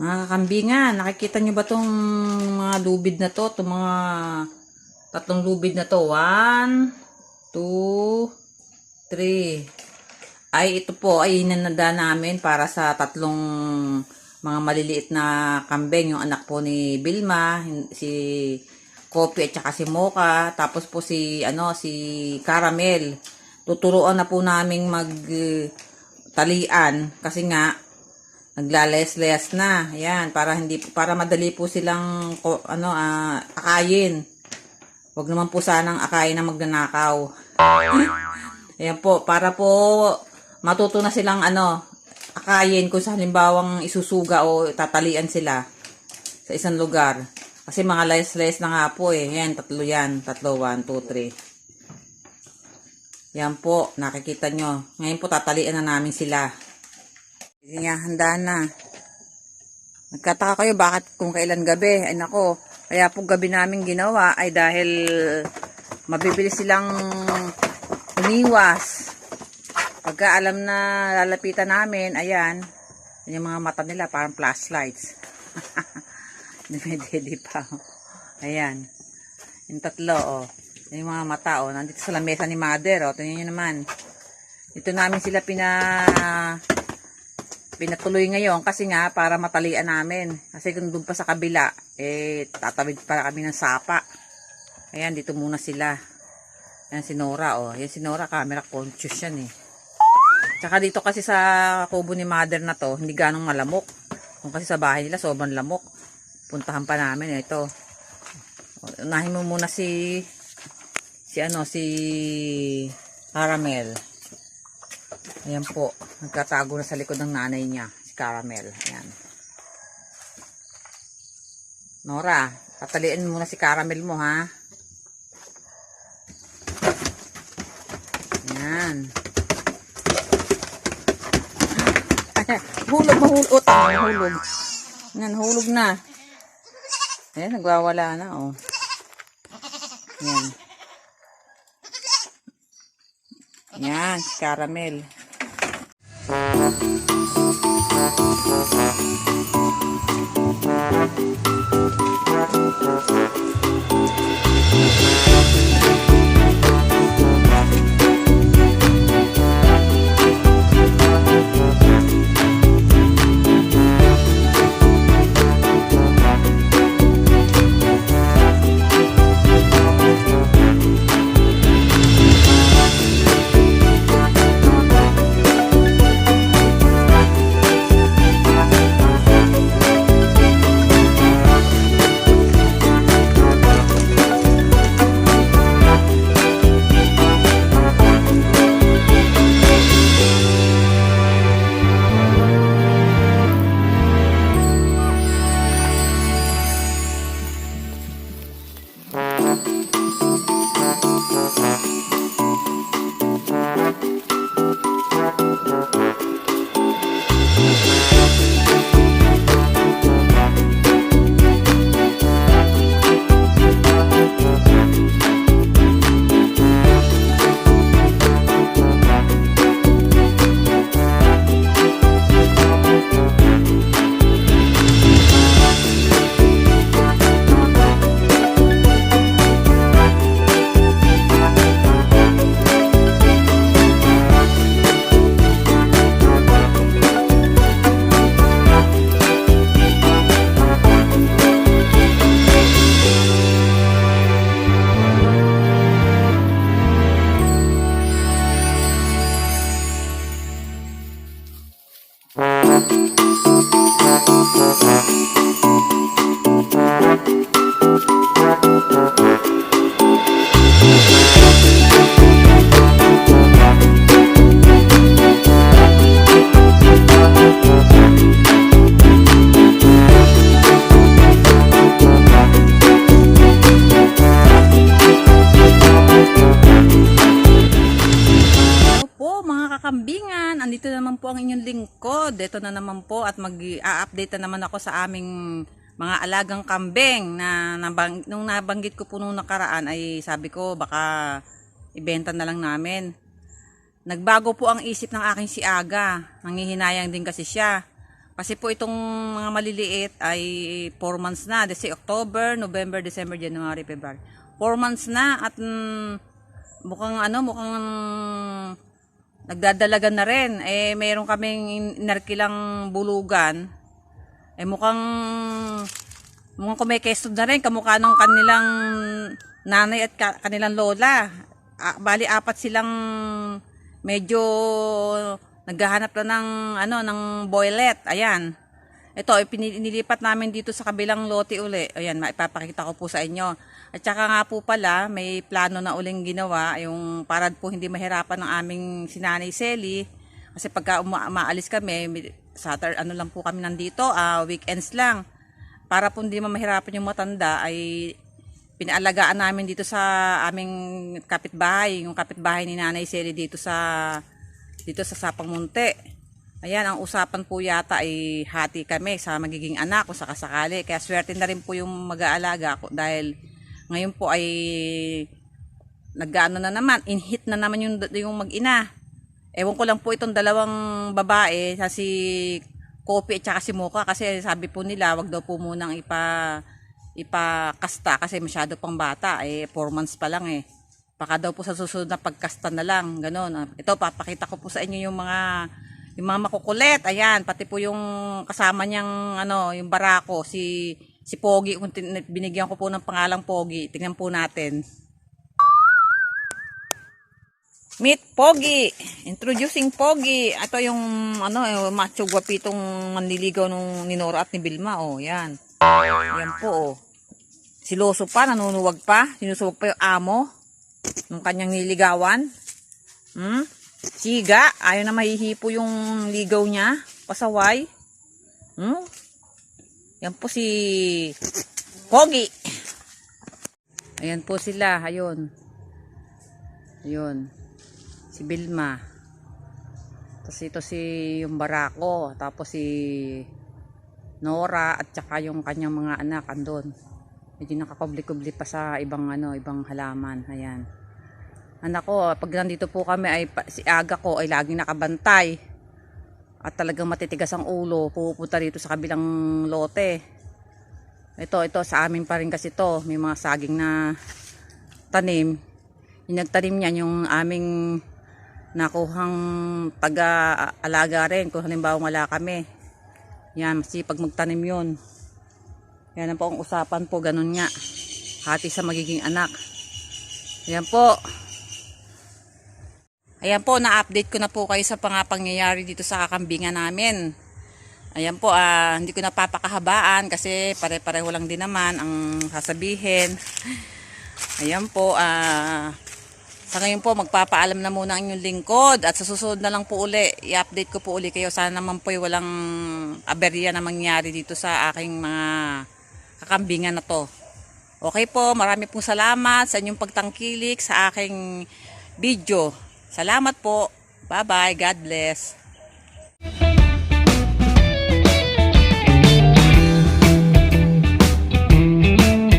Mga kakambingan, nakikita nyo ba tong mga lubid na to? Itong mga tatlong lubid na to. One, two, three. Ay, ito po ay hinanada namin para sa tatlong mga maliliit na kambing. Yung anak po ni Bilma, si Kopi at saka si Mocha. Tapos po si, ano, si Caramel. Tuturuan na po naming mag eh, talian kasi nga naglalayas-layas na. Ayan, para hindi para madali po silang ano ah, akayin. Huwag naman po sanang akayin na magnanakaw. Ayan po, para po matuto na silang ano, akayin kung sa halimbawang isusuga o tatalian sila sa isang lugar. Kasi mga layas-layas na nga po eh. Ayan, tatlo yan. Tatlo, one, two, three. Yan po, nakikita nyo. Ngayon po, tatalian na namin sila. Sige nga, handa na. Nagkataka kayo bakit kung kailan gabi. Ay nako, kaya po gabi namin ginawa ay dahil mabibili silang umiwas. Pagka alam na lalapitan namin, ayan, yung mga mata nila parang flashlights. Dumedede pa. Ayan. Yung tatlo, oh. Yung mga mata, oh. Nandito sa lamesa ni mother, oh. Tingnan nyo naman. Dito namin sila pina pinatuloy ngayon kasi nga para matalian namin. Kasi kung doon pa sa kabila, eh, tatawid para kami ng sapa. Ayan, dito muna sila. Ayan si Nora, oh. Ayan si Nora, camera conscious yan, eh. Tsaka dito kasi sa kubo ni mother na to, hindi ganong malamok. Kung kasi sa bahay nila, sobrang lamok. Puntahan pa namin, eh, ito. Unahin mo muna si, si ano, si Caramel. Ayan po. Nagkatago na sa likod ng nanay niya. Si Caramel. Ayan. Nora, tatalian mo muna si Caramel mo, ha? Ayan. hulog, mahulog. Tama, hulog. Ayan, hulog na. Ayan, nagwawala na, oh. Ayan. Yan, si caramel. We'll be right back. Po mga kakambingan, andito naman po ang inyong lingkod. Ito na naman po at mag-a-update na naman ako sa aming mga alagang kambing na nabang, nung nabanggit ko po nung nakaraan ay sabi ko baka ibenta na lang namin. Nagbago po ang isip ng aking si Aga. Nangihinayang din kasi siya. Kasi po itong mga maliliit ay 4 months na. Kasi October, November, December, January, February. 4 months na at mm, mukhang ano, mukhang nagdadalaga na rin. Eh, mayroon kaming inarkilang bulugan. Eh, mukhang mukhang kumikestod na rin kamukha ng kanilang nanay at ka- kanilang lola. Ah, bali, apat silang medyo naghahanap na ng ano ng boylet. Ayan. Ito, ipinilipat namin dito sa kabilang lote uli. Ayan, maipapakita ko po sa inyo. At saka nga po pala, may plano na uling ginawa, yung para po hindi mahirapan ng aming sinanay Selly. Kasi pagka uma- umaalis kami, Saturday, ano lang po kami nandito, ah, weekends lang. Para po hindi mahirapan yung matanda, ay pinaalagaan namin dito sa aming kapitbahay, yung kapitbahay ni Nanay Selly dito sa dito sa Sapang Munte. Ayan, ang usapan po yata ay hati kami sa magiging anak kung sakasakali. Kaya swerte na rin po yung mag-aalaga ko dahil ngayon po ay nag-ano na naman, inhit na naman yung, yung mag-ina. Ewan ko lang po itong dalawang babae, si Kopi at si Mocha kasi sabi po nila wag daw po munang ipa ipakasta kasi masyado pang bata eh 4 months pa lang eh. Baka daw po sa susunod na pagkasta na lang, ganun. Ito papakita ko po sa inyo yung mga yung mga makukulit. Ayan, pati po yung kasama niyang ano, yung barako si si Pogi kung binigyan ko po ng pangalang Pogi. Tingnan po natin. Meet Pogi. Introducing Pogi. Ito yung ano, yung macho gwapitong manliligaw nung ni Nora at ni Bilma. Oh, yan. Yan po, oh. Siloso pa, nanunuwag pa. Sinusuwag pa yung amo ng kanyang niligawan. Hmm? Siga, ayaw na mahihipo yung ligaw niya. Pasaway. Hmm? Yan po si Pogi. Ayan po sila, ayun. Ayun. Si Bilma. Tapos ito si yung Barako. Tapos si Nora at saka yung kanyang mga anak andon. Medyo nakakubli-kubli pa sa ibang ano, ibang halaman. Ayan. Anak ko, pag nandito po kami ay si Aga ko ay laging nakabantay. At talagang matitigas ang ulo. Pupunta dito sa kabilang lote. Ito, ito sa amin pa rin kasi to. May mga saging na tanim. Yung nagtanim niyan yung aming nakuhang taga-alaga rin kung halimbawa wala kami. Yan, masipag magtanim yun. Yan po ang usapan po, ganun nga. Hati sa magiging anak. Yan po. Ayan po, na-update ko na po kayo sa mga pangyayari dito sa kakambingan namin. Ayan po, ah, hindi ko napapakahabaan kasi pare-pareho lang din naman ang sasabihin. Ayan po, ah, sa ngayon po, magpapaalam na muna ang inyong lingkod at sa susunod na lang po uli, i-update ko po uli kayo. Sana naman po walang aberya na mangyari dito sa aking mga kakambingan na to. Okay po, marami pong salamat sa inyong pagtangkilik sa aking video. Salamat po. Bye-bye. God bless.